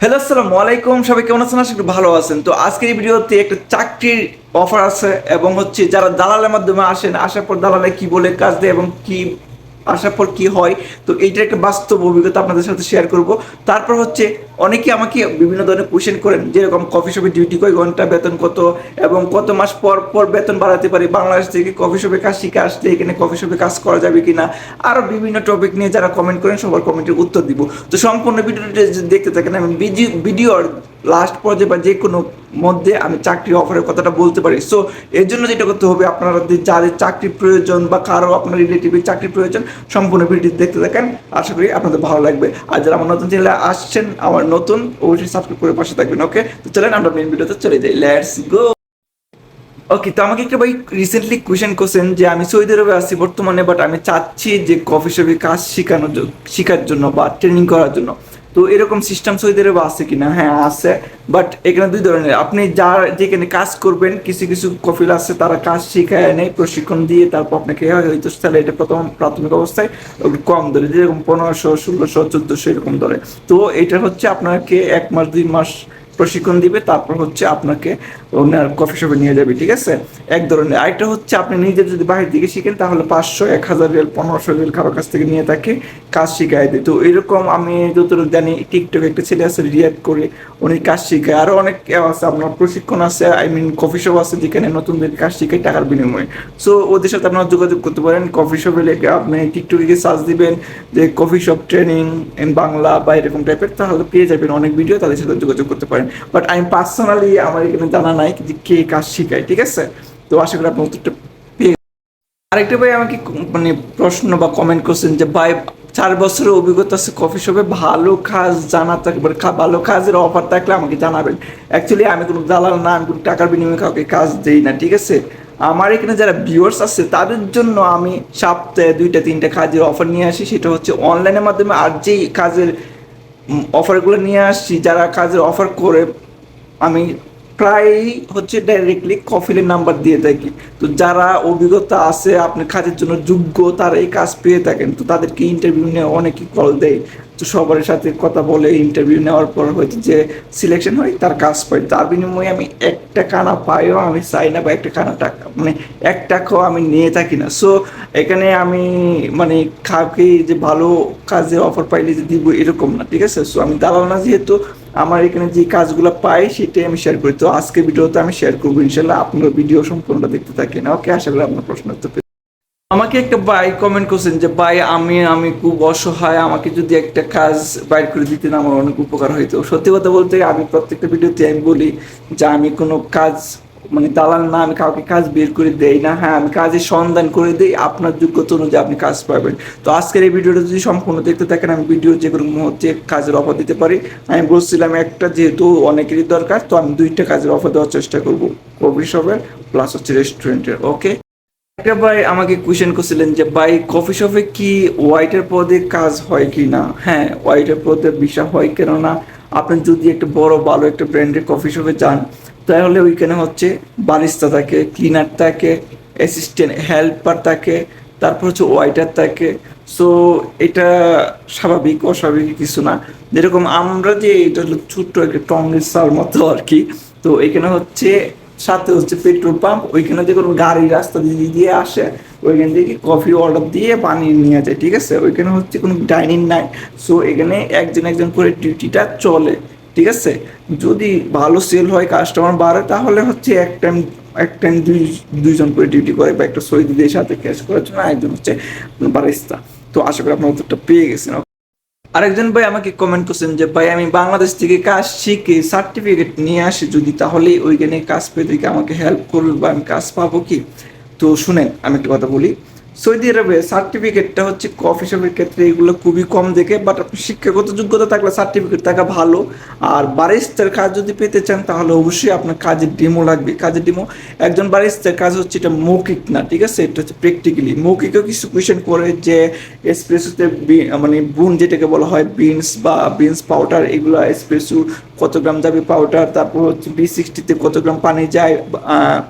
Hello আসসালামু আলাইকুম। সবাই কেমন আছেন? আশা ভালো আছেন। তো আজকের এই ভিডিওতে একটা চাকরির অফার আছে এবং হচ্ছে যারা দালালের মাধ্যমে আসেন, আসার পর দালালে কি বলে, কাজ দেয় এবং কি আসার পর কি হয়, তো এইটার একটা বাস্তব অভিজ্ঞতা আপনাদের সাথে শেয়ার করব। তারপর হচ্ছে অনেকে আমাকে বিভিন্ন ধরনের কোয়েশ্চেন করেন, যেরকম কফি শপে ডিউটি কয় ঘণ্টা, বেতন কত, এবং কত মাস পর পর বেতন বাড়াতে পারি, বাংলাদেশ থেকে কফি শপে কাজ শিখে আসলে এখানে কফি শপে কাজ করা যাবে কিনা আরও বিভিন্ন টপিক নিয়ে যারা কমেন্ট করেন, সবার কমেন্টের উত্তর দিব। তো সম্পূর্ণ ভিডিওটা দেখতে থাকেন, আমি ভিডিওর লাস্ট পর্যায়ে বা যে কোনো মধ্যে আমি চাকরি অফারের কথাটা বলতে পারি। সো এর জন্য যেটা করতে হবে, আপনারা যাদের চাকরির প্রয়োজন বা কারও আপনার রিলেটিভের চাকরির প্রয়োজন, সম্পূর্ণ ভিডিও দেখতে থাকেন। আশা করি আপনাদের ভালো লাগবে। আর যারা আমার নতুন চ্যানেলে আসছেন, আমার নতুন, অবশ্যই সাবস্ক্রাইব করে পাশে থাকবেন ওকে তো চলেন, আমরা মেন ভিডিওতে চলে যাই। লেটস গো ওকে তো আমাকে একটা ভাই রিসেন্টলি কোয়েশ্চেন করছেন যে, আমি সৌদি আরবে আছি বর্তমানে বাট আমি চাচ্ছি যে কফি শপে কাজ শেখানোর শেখার জন্য বা ট্রেনিং করার জন্য। তো এরকম সিস্টেম সৌদি আরবে আছে কিনা? হ্যাঁ আছে। বাট এখানে দুই ধরনের। আপনি যার যেখানে কাজ করবেন, কিছু কিছু কফিল আছে, তারা কাজ শিখায় নেয়, প্রশিক্ষণ দিয়ে তারপর আপনাকে হয়তো তাহলে এটা প্রথম প্রাথমিক অবস্থায় কম ধরে, যেরকম পনেরোশো, ষোলোশো, চোদ্দোশো এরকম ধরে। তো এটা হচ্ছে আপনাকে এক মাস, দুই মাস প্রশিক্ষণ দিবে, তারপর হচ্ছে আপনাকে ওনার কফি শপে নিয়ে যাবে, ঠিক আছে? এক ধরনের। আরেকটা হচ্ছে আপনি নিজে যদি বাইরের দিকে শিখেন, তাহলে পাঁচশো, এক হাজার রিয়াল, পনেরোশো রিয়াল কারোর কাছ থেকে নিয়ে তাকে কাজ শিখায় দেয়। তো এরকম আমি যতটুকু জানি টিকটক একটা ছেলে আছে রিয়াক্ট করে উনি কাজ শিখায়। আরও অনেক আছে, আপনার প্রশিক্ষণ আছে আই মিন কফি শপ আছে, যেখানে নতুনদের কাজ শিখায় টাকার বিনিময়ে। সো ওদের সাথে আপনারা যোগাযোগ করতে পারেন। কফি শপে লেগে আপনি টিকটকে সার্চ দিবেন যে coffee shop training in Bangla বা এরকম টাইপের তাহলে পেয়ে যাবেন অনেক ভিডিও তাদের সাথে যোগাযোগ করতে পারেন। বাট আমি পার্সোনালি আমার এখানে জানা নাই যে কে কাজ শিখায় ঠিক আছে? তো আশা করি উত্তরটা পেয়ে আরেকটা ভাই আমাকে মানে প্রশ্ন বা কমেন্ট করছেন যে, ভাই, চার বছরের অভিজ্ঞতা আছে কফি শপে ভালো কাজ জানা ভালো কাজের অফার থাকলে আমাকে জানাবেন। অ্যাকচুয়ালি আমি কোনো দালাল না, আমি কোনো টাকার বিনিময়ে কাউকে কাজ দিই না, ঠিক আছে? আমার এখানে যারা ভিউয়ার্স আছে, তাদের জন্য আমি সপ্তাহে দুইটা, তিনটা কাজের অফার নিয়ে আসি। সেটা হচ্ছে অনলাইনের মাধ্যমে, আর যেই কাজের অফারগুলো নিয়ে আসছি যারা কাজের অফার করে আমি প্রায়ই হচ্ছে ডাইরেক্টলি কফিলের নাম্বার দিয়ে থাকি। তো যারা অভিজ্ঞতা আছে, আপনার কাজের জন্য যোগ্য, তারা এই কাজ পেয়ে থাকেন। তো তাদেরকে ইন্টারভিউ নিয়ে অনেকেই কল দেয়। তো সবার সাথে কথা বলে ইন্টারভিউ নেওয়ার পর হয়তো যে সিলেকশন হয়, তার কাজ পাই তার বিনিময়ে আমি একটা কানা পাইও, আমি চাই না বা একটা কানা টাকা মানে এক টাকাও আমি নিয়ে থাকি না। সো এখানে আমি মানে কাউকে যে ভালো কাজে অফার পাইলে যে দিব এরকম না, ঠিক আছে? সো আমি দালাল না যেহেতু আমার এখানে যে কাজগুলো পাই, সেটাই আমি শেয়ার করি। তো আজকে ভিডিওতে আমি শেয়ার করব ইনশাল্লাহ আপনার ভিডিও সম্পূর্ণটা দেখতে থাকেন। ওকে আশা করি আপনার প্রশ্ন উত্তর আমাকে একটা ভাই কমেন্ট করছেন যে, ভাই, আমি আমি খুব অসহায়। আমাকে যদি একটা কাজ বাইর করে দিতেন, আমার অনেক উপকার হইতো। সত্যি কথা বলতে, আমি প্রত্যেকটা ভিডিওতে আমি বলি যে, আমি কোনো কাজ মানে দালাল, না, আমি কাউকে কাজ বের করে দেই না। হ্যাঁ আমি কাজের সন্ধান করে দিই আপনার যোগ্যতা অনুযায়ী আপনি কাজ পাবেন। তো আজকের এই ভিডিওটা যদি সম্পূর্ণ দেখতে থাকেন, আমি ভিডিও যে কোনো মুহূর্তে কাজের অফার দিতে পারি। আমি বলছিলাম একটা, যেহেতু অনেকেরই দরকার, তো আমি দুইটা কাজের অফার দেওয়ার চেষ্টা করব। কফি শপের প্লাস হচ্ছে রেস্টুরেন্টের ওকে একটা ভাই আমাকে কোয়েশ্চেন করছিলেন যে, ভাই কফি শপে কি ওয়াইটের পদে কাজ হয় কি না হ্যাঁ ওয়াইটের পদে বিষা হয় কেননা আপনি যদি একটা বড়, ভালো একটা ব্র্যান্ডের কফি শপে যান, তাহলে ওইখানে হচ্ছে বারিস্তা থাকে ক্লিনার থাকে অ্যাসিস্ট্যান্ট হেল্পার থাকে, তারপর হচ্ছে ওয়াইটার থাকে। সো এটা স্বাভাবিক, অস্বাভাবিক কিছু না। যেরকম আমরা যে এটা হলো ছোট্ট একটা টঙ্গের সাল মতো আর কি, তো এখানে হচ্ছে সাথে হচ্ছে পেট্রোল পাম্প, ওইখানে যে কোনো গাড়ি রাস্তা দিয়ে দিয়ে আসে, ওইখান থেকে কফি অর্ডার দিয়ে বানিয়ে নিয়ে যায়, ঠিক আছে? ওইখানে হচ্ছে কোনো ডাইনিং নাই। সো এখানে একজন একজন করে ডিউটিটা চলে, ঠিক আছে? যদি ভালো সেল হয় কাস্টমার বাড়ে, তাহলে হচ্ছে এক টাইম এক টাইম দুই, দুইজন করে ডিউটি করে বা একটা সৈদিদের সাথে ক্যাশ করার জন্য একজন হচ্ছে বারিস্তা। তো আশা করি আপনার উত্তরটা পেয়ে গেছেন। আরেকজন ভাই আমাকে কমেন্ট করছেন যে, ভাই, আমি বাংলাদেশ থেকে কাজ শিখে সার্টিফিকেট নিয়ে আসি, যদি তাহলে ওইখানে কাজ পেতে আমাকে হেল্প করবে বা আমি কাজ পাবো কি? তো শুনেন, আমি একটা কথা বলি। সৌদি আরবে সার্টিফিকেটটা হচ্ছে কফি শপের ক্ষেত্রে এগুলো খুবই কম দেখে বাট শিক্ষাগত যোগ্যতা থাকলে সার্টিফিকেট থাকা ভালো। আর বারিস্তার কাজ যদি পেতে চান, তাহলে অবশ্যই আপনার কাজের ডেমো লাগবে। কাজের ডেমো একজন বারিস্তার কাজ হচ্ছে এটা মৌখিক না, ঠিক আছে? এটা হচ্ছে প্র্যাকটিক্যালি মৌখিকও কিছু কোয়েশন করে যে এসপ্রেসোতে মানে বুন যেটাকে বলা হয় বিনস বা বিনস পাউডার এগুলো এসপ্রেসো কত গ্রাম যাবে পাউডার তারপর হচ্ছে বি সিক্সটিতে কত গ্রাম পানি যায়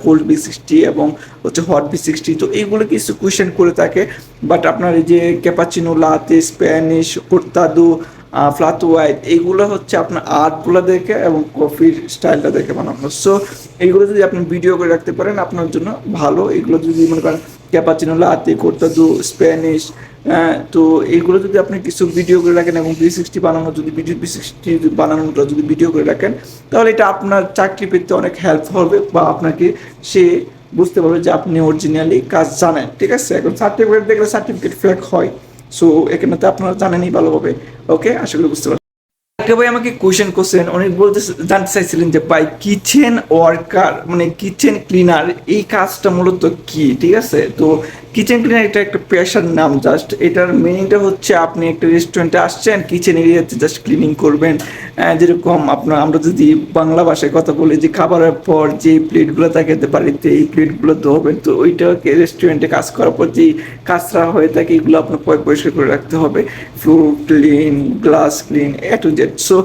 কোল্ড বি সিক্সটি এবং হচ্ছে হট বি সিক্সটি তো এইগুলো কিছু কোয়েশন করে থাকে বাট আপনার এই যে cappuccino latte Spanish cortado flat white এইগুলো হচ্ছে আপনার আর্টগুলো দেখে এবং কফির স্টাইলটা দেখে বানানো। সো এইগুলো যদি আপনি ভিডিও করে রাখতে পারেন, আপনার জন্য ভালো। এগুলো যদি মনে করেন ক্যাপাচিনো লাতে কর্তাদু স্প্যানিশ হ্যাঁ, তো এইগুলো যদি আপনি কিছু ভিডিও করে রাখেন এবং বি সিক্সটি বানানো যদি ভিডিও বি সিক্সটি বানানোটা যদি ভিডিও করে রাখেন তাহলে এটা আপনার চাকরি পেতে অনেক হেল্প হবে বা আপনাকে সে বুঝতে পারবে যে আপনি অরিজিনালি কাজ জানেন ঠিক আছে? এখন সার্টিফিকেট দেখলে সার্টিফিকেট ফেক হয় সো এখানে তো আপনারা জানেনই ভালোভাবে ওকে আশা করি বুঝতে পারবেন একটা ভাই আমাকে কোয়েশ্চেন করছেন অনেক বলতে জানতে চাইছিলেন যে, ভাই কিচেন ওয়ার্কার মানে কিচেন ক্লিনার এই কাজটা মূলত কি? ঠিক আছে? তো কিচেন ক্লিনার এটা একটা পেশার নাম জাস্ট এটার মিনিংটা হচ্ছে আপনি একটা রেস্টুরেন্টে আসছেন কিচেন এরিয়াতে জাস্ট ক্লিনিং করবেন। যেরকম আপনার, আমরা যদি বাংলা ভাষায় কথা বলি যে খাবারের পর যে প্লেটগুলো থাকে বাড়িতে এই প্লেটগুলো ধোবেন, তো ওইটাকে রেস্টুরেন্টে কাজ করার পর যেই কাজটা হয়ে থাকে, এগুলো আপনার পরিষ্কার করে রাখতে হবে। Floor clean glass clean A to Z so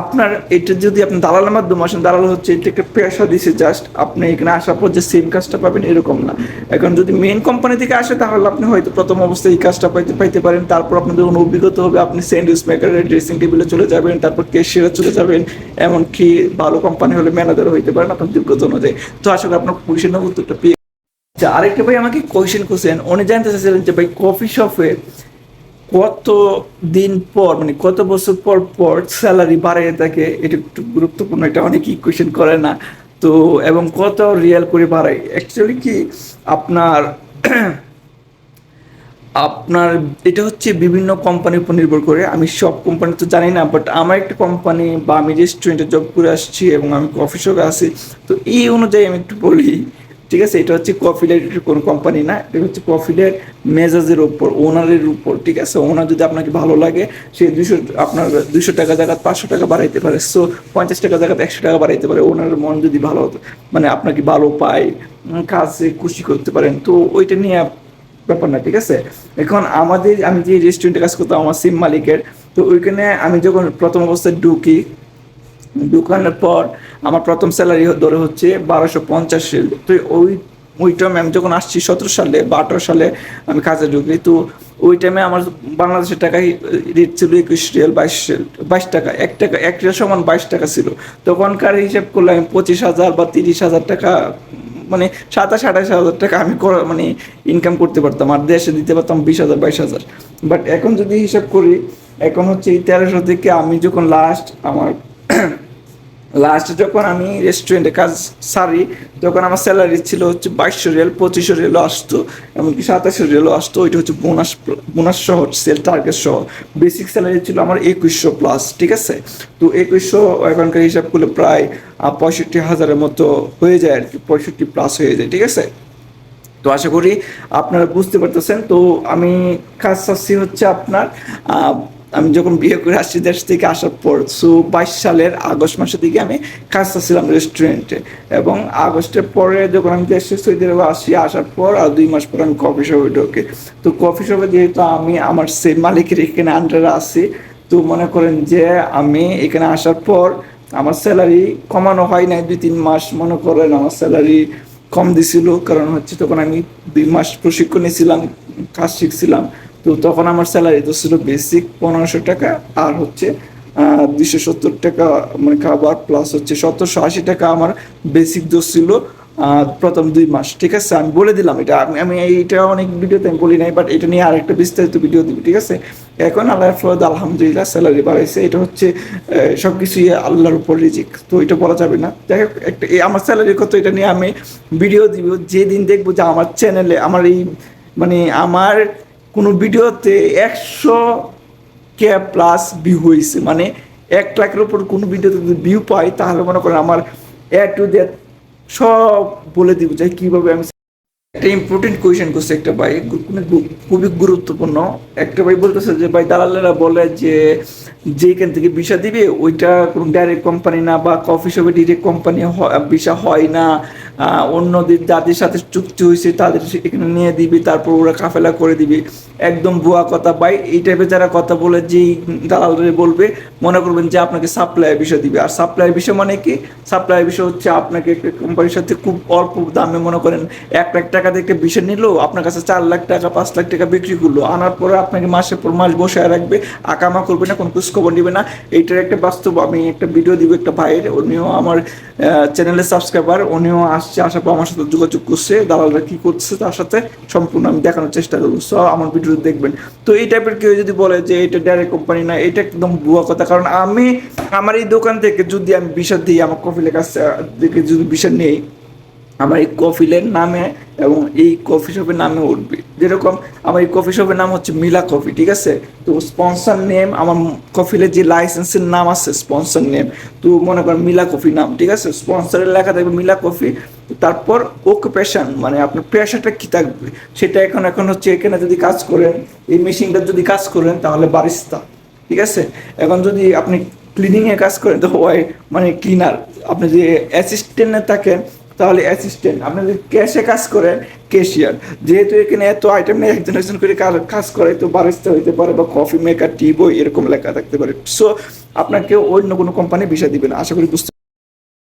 আপনার এটা যদি আপনি দালালের মাধ্যমে আসেন, দালাল হচ্ছে এটা একটা পেশা দিছে জাস্ট আপনি এখানে আসার পর যে সেম কাজটা পাবেন এরকম না। এখন যদি মেন কোম্পানি থেকে আসে, তাহলে আপনি হয়তো প্রথম অবস্থায় এই কাজটা পাইতে পাইতে পারেন। তারপর আপনার যখন অভিজ্ঞতা হবে, আপনি স্যান্ডউইচ মেকারের ড্রেসিং টেবিলে চলে যাবেন, তারপর কেশিয়ারে চলে যাবেন। এমনকি ভালো কোম্পানি হলে ম্যানেজার হইতে পারেন আপনার যোগ্যতা অনুযায়ী। তো আশা করি আপনার কোয়েশনের উত্তরটা পেয়ে আচ্ছা আরেকটা ভাই আমাকে কোয়েশ্চেন করছেন, উনি জানতে চাইছিলেন যে ভাই কফি শপে কত দিন পর মানে কত বছর পর পর স্যালারি বাড়িয়ে থাকে এটা একটু গুরুত্বপূর্ণ, এটা অনেকেই কোয়েশ্চেন করে না। তো, এবং কত রিয়াল করে বাড়ায়? অ্যাকচুয়ালি কি আপনার আপনার, এটা হচ্ছে বিভিন্ন কোম্পানির উপর নির্ভর করে। আমি সব কোম্পানি তো জানি না বাট আমার একটা কোম্পানি বা আমি রেস্টুরেন্টে জব করে আসছি এবং আমি কফি শপে আছি। তো এই অনুযায়ী আমি একটু বলি ঠিক আছে? এটা হচ্ছে কফিলের কোনো কোম্পানি না, এটা হচ্ছে কফিলের মেজাজের উপর ওনারের উপর, ঠিক আছে? ওনার যদি আপনাকে ভালো লাগে, সে দুশো আপনার দুশো টাকা জায়গা পাঁচশো টাকা বাড়াইতে পারে সো পঞ্চাশ টাকা জায়গা একশো টাকা বাড়াইতে পারে ওনার মন যদি ভালো মানে আপনাকে ভালো পায় কাজে খুশি করতে পারেন, তো ওইটা নিয়ে ব্যাপার না, ঠিক আছে? এখন আমাদের, আমি যে রেস্টুরেন্টে কাজ করতাম, আমার সিম মালিকের, তো ওইখানে আমি যখন প্রথম অবস্থায় ঢুকি ঢুকানোর পর আমার প্রথম স্যালারি ধরে হচ্ছে বারোশো পঞ্চাশ তো ওই ওই টাইমে আমি যখন আসছি সতেরো সালে বা আঠারো সালে আমি কাজে ঢুকি তো ওই টাইমে আমার বাংলাদেশের টাকায় রেট ছিল একুশ রিয়াল বাইশ বাইশ টাকা, এক টাকা, এক রিয়াল সমান বাইশ টাকা ছিল। তখনকার হিসাব করলে আমি পঁচিশ হাজার বা তিরিশ হাজার টাকা মানে সাতাশ, আঠাশ হাজার টাকা আমি মানে ইনকাম করতে পারতাম। আর দেশে দিতে পারতাম বিশ হাজার, বাইশ হাজার। বাট এখন যদি হিসাব করি, এখন হচ্ছে এই তেরোশো থেকে আমি যখন লাস্ট আমার লাস্ট যখন আমি রেস্টুরেন্টে কাজ সারি, তখন আমার স্যালারি ছিল হচ্ছে বাইশশো রিয়াল, পঁচিশশো রিয়ালও আসতো এমনকি সাতাশশো রিয়ালও আসতো ওইটা হচ্ছে বোনাস বোনাস সহ সেল টার্গেট সহ। বেসিক স্যালারি ছিল আমার একুশশো প্লাস ঠিক আছে? তো একুশশো এখনকার হিসাব করলে প্রায় পঁয়ষট্টি হাজারের মতো হয়ে যায় আর কি, পঁয়ষট্টি প্লাস হয়ে যায়, ঠিক আছে? তো আশা করি আপনারা বুঝতে পারতেছেন। তো আমি কাজ চাচ্ছি হচ্ছে আপনার আমি যখন বিয়ে করে আসছি দেশ থেকে আসার পর সো বাইশ সালের আগস্ট মাসের দিকে আমি কাজ ছিলাম রেস্টুরেন্টে এবং আগস্টের পরে যখন আমি দেশে সৌদি আরবে আসি, আসার পর আর দুই মাস পর আমি কফি শপে ঢোকে। তো কফি শপে যেহেতু আমি আমার সে মালিকের এখানে আন্ডারে আসি তো মনে করেন যে আমি এখানে আসার পর আমার স্যালারি কমানো হয় নাই দুই তিন মাস, মনে করেন আমার স্যালারি কম দিছিল। কারণ হচ্ছে তখন আমি দুই মাস প্রশিক্ষণ নিয়েছিলাম, কাজ শিখছিলাম। তো তখন আমার স্যালারি তো ছিল বেসিক পনেরোশো টাকা, আর হচ্ছে দুশো সত্তর টাকা মানে খাবার প্লাস হচ্ছে সতেরোশো আশি টাকা আমার বেসিক দোষ ছিল প্রথম দুই মাস। ঠিক আছে, আমি বলে দিলাম এটা, আমি আমি এইটা অনেক ভিডিওতে আমি বলি নাই বাট এটা নিয়ে আরেকটা বিস্তারিত ভিডিও দিবি, ঠিক আছে? এখন আল্লাহ ফরদ আলহামদুলিল্লাহ স্যালারি বাড়াইছে, এটা হচ্ছে সব কিছুই আল্লাহর উপর রিজিক, তো এটা বলা যাবে না। যাই হোক, একটা আমার স্যালারি কত, এটা নিয়ে আমি ভিডিও দিব, যেদিন দেখব যে আমার চ্যানেলে আমার এই মানে আমার ভিডিওতে একশো কে প্লাস ভিউ হয়েছে। মানে এক লাখের উপর কোনো ভিডিওতে যদি ভিউ পাই, তাহলে মনে করেন আমার এ টু দ্যাট সব বলে দিব যে কীভাবে আমি একটা ইম্পর্টেন্ট কোয়েশন করছে একটা ভাই মানে খুবই গুরুত্বপূর্ণ। একটা ভাই বলতেছে যে, ভাই, দালালেরা বলে যে যেখান থেকে ভিসা দিবে, ওইটা কোনো ডাইরেক্ট কোম্পানি না বা কফি শপে ডিরেক্ট কোম্পানি ভিসা হয় না। অন্যদের যাদের সাথে চুক্তি হয়েছে, তাদের এখানে নিয়ে দিবি, তারপর ওরা কাফেলা করে দিবি। একদম ভুয়া কথা। ভাই, এই টাইপের যারা কথা বলে, যেই দালালরে বলবে, মনে করবেন যে আপনাকে সাপ্লাইয়ের বিষয় দিবে। আর সাপ্লাইয়ের বিষয় মানে কি? সাপ্লাইয়ের বিষয় হচ্ছে আপনাকে একটা কোম্পানির সাথে খুব অল্প দামে মনে করেন এক লাখ টাকা দিয়ে একটা বিষয় নিল, আপনার কাছে চার লাখ টাকা, পাঁচ লাখ টাকা বিক্রি করল। আনার পরে আপনাকে মাসের পর মাস বসে রাখবে আকামা করবে না, কোনো খোঁজ খবর নিবে না। এইটার একটা বাস্তব, আমি একটা ভিডিও দিব একটা ভাইয়ের, উনিও আমার চ্যানেলের সাবস্ক্রাইবার উনিও আসছে, আসার পর আমার সাথে যোগাযোগ করছে, দালালরা কি করছে তার সাথে সম্পূর্ণ আমি দেখানোর চেষ্টা করব। সো আমার ভিডিও দেখবেন। তো এই টাইপের কেউ যদি বলে যে এটা ডাইরেক্ট কোম্পানি না, এটা একদম ভুয়া কথা। কারণ আমি, আমার এই দোকান থেকে যদি আমি বিষয় দিই, আমার কফিলের কাছ থেকে যদি বিষয় নেই, আমার এই কফিলের নামে এবং এই কফি শপের নামে উঠবে। যেরকম আমার এই কফি শপের নাম হচ্ছে মিলা কফি ঠিক আছে? তো স্পন্সর নেম আমার কফিলের যে লাইসেন্সের নাম আছে স্পন্সর নেম তো মনে করেন মিলা কফি নাম, ঠিক আছে? স্পন্সরের লেখা থাকবে মিলা কফি তারপর অকুপেশন মানে আপনার পেশাটা কি থাকবে? সেটা এখন এখন হচ্ছে এখানে যদি কাজ করেন, এই মেশিনটা যদি কাজ করেন, তাহলে বারিস্তা ঠিক আছে? এখন যদি আপনি ক্লিনিংয়ে কাজ করেন, তো ওই মানে ক্লিনার আপনি যদি অ্যাসিস্ট্যান্টে থাকেন, তাহলে অ্যাসিস্ট্যান্ট আপনি যদি ক্যাশে কাজ করেন ক্যাশিয়ার যেহেতু এখানে এত আইটেম নিয়ে একজন একজন করে কাজ- করে তো বারিস্তা হইতে পারে বা কফি মেকার টি এরকম লেখা থাকতে পারে। সো আপনাকে অন্য কোনো কোম্পানি বিষয় দিবে না, আশা করি বুঝতে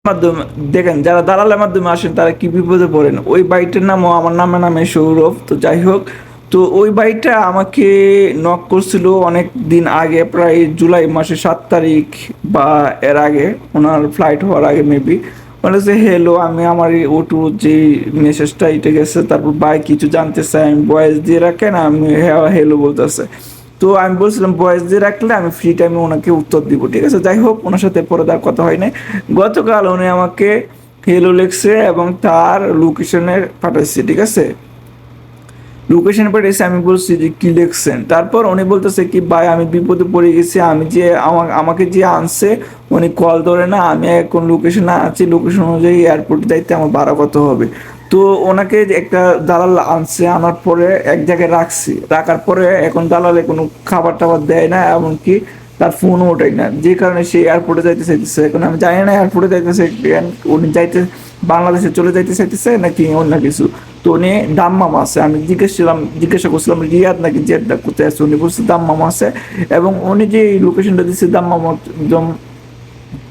মাধ্যমে, দেখেন, যারা দালালের মাধ্যমে আসেন, তারা কি বিপদে পড়েন? ওই নামও আমার নামে নামে সৌরভ, তো যাই হোক। তো ওই আমাকে নক করছিল অনেক দিন আগে, প্রায় জুলাই মাসের সাত তারিখ বা এর আগে। ওনার ফ্লাইট হওয়ার আগে মেবি বলেছে হেলো আমি আমার ওটু যে মেসেজটা এটা গেছে। তারপর ভাই, কিছু জানতে চাই, আমি বয়েস দিয়ে রাখেন, আমি হ্যাঁ হেলো বলতেছে। তো আমি বলছিলাম বয়েস দিয়ে রাখলে আমি ফ্রি টাইমে ওনাকে উত্তর দিব। ঠিক আছে? যাই হোক, ওনার সাথে পরে তার কথা হয় নাই। গতকাল উনি আমাকে হেলো লেখছে এবং তার লোকেশনে পাঠাইছে, ঠিক আছে? লোকেশন পাঠিয়েছে আমি বলছি যে, কি লিখছেন? তারপর উনি বলতেছে কি, ভাই, আমি বিপদে পড়ে গেছি, আমি যে আমা- আমাকে যে আনছে, উনি কল ধরে না, আমি এখন লোকেশনে আছি লোকেশন অনুযায়ী এয়ারপোর্টে যাইতে আমার ভাড়া কত হবে? তো ওনাকে একটা দালাল আনছে, আনার পরে এক জায়গায় রাখছি। রাখার পরে এখন দালালে কোনো খাবার টাবার দেয় না, এমনকি তার ফোনও ওঠাই না। যে কারণে সে এয়ারপোর্টে যাইতে চাইতেছে। এখন আমি জানি না এয়ারপোর্টে যাইতেছে উনি যাইতে, বাংলাদেশে চলে যাইতে চাইতেছে নাকি অন্য কিছু? তো উনি দাম্মাম আছে। আমি জিজ্ঞেস ছিলাম, জিজ্ঞাসা করছিলাম, রিয়াদ নাকি জেদ্দা কোথায় আছে? উনি বলছে দাম্মাম আছে। এবং উনি যে লোকেশনটা দিচ্ছে দাম্মাম একদম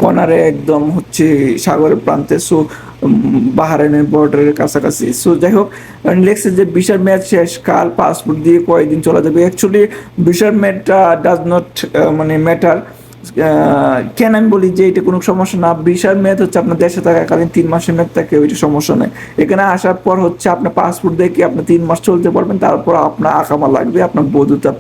কনারে, একদম হচ্ছে সাগরের প্রান্তে। সো বাহারাইনের বর্ডারের কাছাকাছি। সো যাই হোক লেখছে যে বিশার ম্যাচ শেষ, কাল পাসপোর্ট দিয়ে কয়েকদিন চলা যাবে। অ্যাকচুয়ালি বিশার ম্যাচটা ডাজ নট মানে ম্যাটার কেন আমি বলি যে এটা কোনো সমস্যা না? বিশাল মেয়াদ হচ্ছে আপনার দেশে থাকাকালীন তিন মাসের মেয়াদ থাকে ওইটা সমস্যা নেই। এখানে আসার পর হচ্ছে আপনার পাসপোর্ট দেখে আপনি তিন মাস চলতে পারবেন? তারপর আপনার আকামা লাগবে, আপনার বৈধতা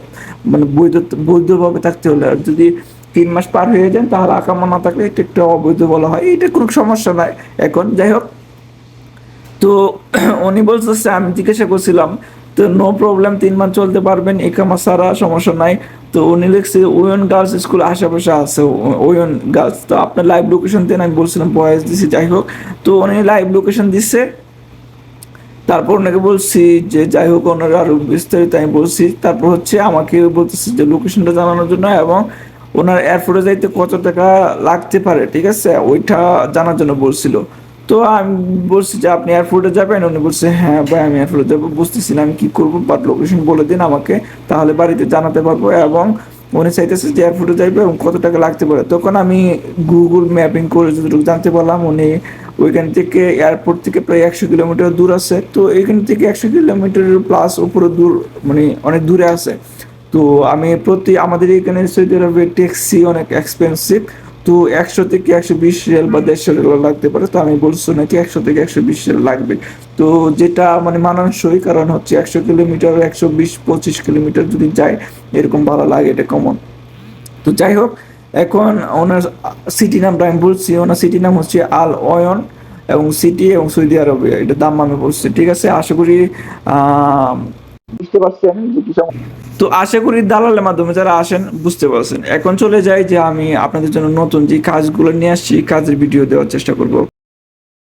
মানে বৈধ বৈধভাবে থাকতে হলে। আর যদি তিন মাস পার হয়ে যান, তাহলে আকামা না থাকলে এটা একটা অবৈধ বলা হয়। এটা কোনো সমস্যা নাই। এখন যাই হোক, তো উনি বলতেছে, আমি জিজ্ঞাসা করছিলাম, তো নো প্রবলেম তিন মাস চলতে পারবেন, একামা সারা সমস্যা নাই। তো উনি লিখছে ওয়ন গার্লস স্কুল আশেপাশে আছে। ওয়ন গার্লস, তো আপনার লাইভ লোকেশন দেন, আমি বলছিলাম বয়েস দিছি, যাই হোক। তো উনি লাইভ লোকেশন দিচ্ছে তারপর ওনাকে বলছি যে, যাই হোক, ওনার আরও বিস্তারিত আমি বলছি। তারপর হচ্ছে আমাকে বলতেছে যে লোকেশনটা জানানোর জন্য এবং ওনার এয়ারপোর্টে যাইতে কত টাকা লাগতে পারে, ঠিক আছে? ওইটা জানার জন্য বলছিল। তো আমি বলছি যে, আপনি এয়ারপোর্টে যাবেন? উনি বলছে হ্যাঁ ভাই, আমি এয়ারপোর্টে যাব। বুঝতেছি না, আমি কি করব? বাট লোকেশন বলে দিন আমাকে, তাহলে বাড়িতে জানাতে পারব। এবং উনি চাইতেছে যে এয়ারপোর্টে যাইবে এবং কত টাকা লাগতে পারে। তখন আমি গুগল ম্যাপিং করে যতটুকু জানতে পারলাম, উনি ওইখান থেকে এয়ারপোর্ট থেকে প্রায় একশো কিলোমিটার দূর আছে। তো এখান থেকে একশো কিলোমিটার প্লাস উপরে দূর মানে অনেক দূরে আছে। তো আমি প্রতি, আমাদের এখানে সৌদি আরবে ট্যাক্সি অনেক এক্সপেন্সিভ তো একশো থেকে একশো বিশ রিয়াল বা দেড়শো রিয়াল লাগতে পারে, তো আমি বলছো নাকি একশো থেকে একশো বিশ রিয়াল লাগবে। তো যেটা মানে মানানসই, কারণ হচ্ছে একশো কিলোমিটার, একশো বিশ, পঁচিশ কিলোমিটার যদি যায়, এরকম ভালো লাগে এটা কমন তো যাই হোক, এখন ওনার সিটি নামটা আমি বলছি ওনার সিটি নাম হচ্ছে আল অয়ন এবং সিটি এবং সৌদি আরবে, এটা দাম আমি বলছি, ঠিক আছে? আশা করি বুঝতে পারছেন যে কি তো আশা করি দালালের মাধ্যমে যারা আসেন, বুঝতে পারছেন। এখন চলে যাই যে আমি আপনাদের জন্য নতুন যে কাজগুলো নিয়ে আসছি, কাজের ভিডিও দেওয়ার চেষ্টা করব।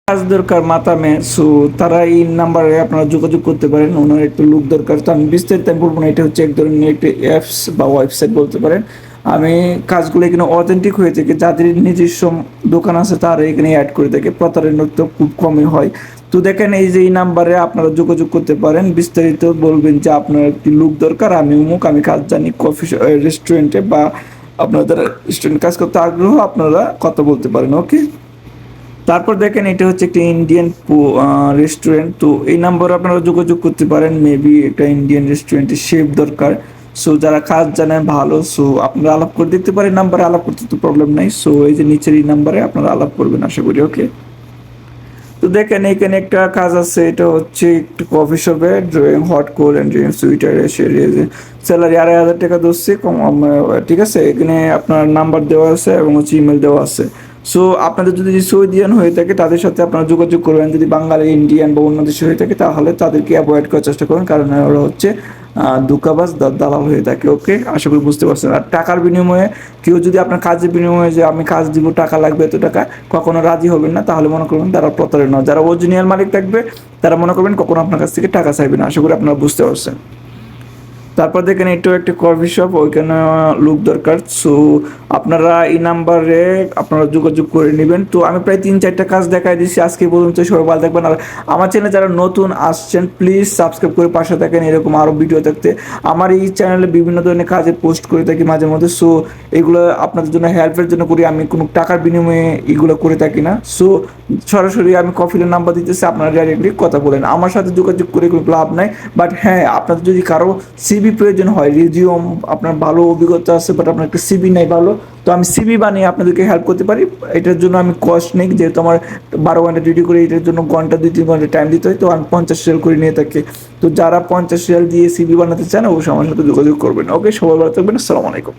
কাজ দরকার মাতামে সো তারা এই নাম্বারে আপনারা যোগাযোগ করতে পারেন, ওনার একটু লুক দরকার। তো আমি বিস্তারিত আমি বলব না, এটা হচ্ছে এক ধরনের একটি অ্যাপস বা ওয়েবসাইট বলতে পারেন। আমি কাজগুলো এখানে অথেন্টিক হয়ে থাকে, যাদের নিজস্ব দোকান আছে তারা এখানে অ্যাড করে থাকে। প্রতারণা তো খুব কমই হয়। তো দেখেন এই যে এই নাম্বারে আপনারা যোগাযোগ করতে পারেন। বিস্তারিত বলবেন যে আপনার একটি লুক দরকার। আমি উমুক আমি কাজ জানি কফি রেস্টুরেন্টে বা আপনাদের রেস্টুরেন্ট কাজ করতে আগ্রহ, আপনারা কথা বলতে পারেন ওকে তারপর দেখেন এটা হচ্ছে একটা ইন্ডিয়ান রেস্টুরেন্ট তো এই নাম্বারে আপনারা যোগাযোগ করতে পারেন। মেবি একটা ইন্ডিয়ান রেস্টুরেন্টের শেফ দরকার। সো যারা কাজ জানেন, ভালো। সো আপনারা আলাপ করে দেখতে পারেন। নাম্বারে আলাপ করতে তো প্রবলেম নাই। সো এই যে নিচের এই নাম্বারে আপনারা আলাপ করবেন, আশা করি ওকে তো দেখেন, এখানে একটা কাজ আছে, এটা হচ্ছে একটু কফি শপে drawing hot cold and drink sweeter salary আড়াই হাজার টাকা কম ঠিক আছে? এখানে আপনার নাম্বার দেওয়া আছে এবং হচ্ছে ইমেল দেওয়া আছে। সো আপনাদের যদি সৌদিয়ান হয়ে থাকে, তাদের সাথে আপনারা যোগাযোগ করবেন। যদি বাঙালি, ইন্ডিয়ান বা অন্য দেশে হয়ে থাকে, তাহলে তাদেরকে অ্যাভয়েড করার চেষ্টা করুন। কারণ ওরা হচ্ছে দুকাবাজ দালাল হয়ে থাকে ওকে আশা করি বুঝতে পারছেন। আর টাকার বিনিময়ে কেউ যদি আপনার কাজের বিনিময়ে যে আমি কাজ দিব, টাকা লাগবে, এত টাকা, কখনো রাজি হবেন না, তাহলে মনে করবেন তারা প্রতারণা। যারা অরিজিনাল মালিক থাকবে, তারা মনে করবেন কখনো আপনার কাছ থেকে টাকা চাইবে না। আশা করি আপনারা বুঝতে পারছেন। তারপর দেখেন এটাও একটা কফি শপ ওইখানে লুক দরকার। সো আপনারা এই নাম্বারে আপনারা যোগাযোগ করে নেবেন। তো আমি প্রায় তিন, চারটা কাজ দেখাই দিচ্ছি আজকে পর্যন্ত সবাই ভালো থাকবেন। আর আমার চ্যানেলে যারা নতুন আসছেন প্লিজ সাবস্ক্রাইব করে পাশে থাকেন এরকম আরও ভিডিও থাকতে আমার এই চ্যানেলে বিভিন্ন ধরনের কাজের পোস্ট করে থাকি মাঝে মধ্যে। সো এগুলো আপনাদের জন্য হেল্পের জন্য করি। আমি কোনো টাকার বিনিময়ে এগুলো করে থাকি না। সো সরাসরি আমি কফিলের নাম্বার দিতেছি। আপনারা ডাইরেক্টলি কথা বলেন। আমার সাথে যোগাযোগ করে কোনো লাভ নাই। বাট হ্যাঁ আপনাদের যদি কারও সিবি প্রয়োজন হয় রিজিউম আপনার ভালো অভিজ্ঞতা আছে বাট আপনার একটা সিবি নাই ভালো, তো আমি সিবি বানিয়ে আপনাদেরকে হেল্প করতে পারি। এটার জন্য আমি কস্ট নেই, যেহেতু আমার বারো ঘণ্টা ডিউটি করে, এটার জন্য ঘণ্টা, দুই, তিন ঘণ্টা টাইম দিতে হয়, তো আমি পঞ্চাশ রিয়াল করে নিয়ে থাকি। তো যারা পঞ্চাশ রিয়াল দিয়ে সিবি বানাতে চান, অবশ্যই আমার সাথে যোগাযোগ করবেন। ওকে সবাই ভালো থাকবেন, আসসালামু আলাইকুম।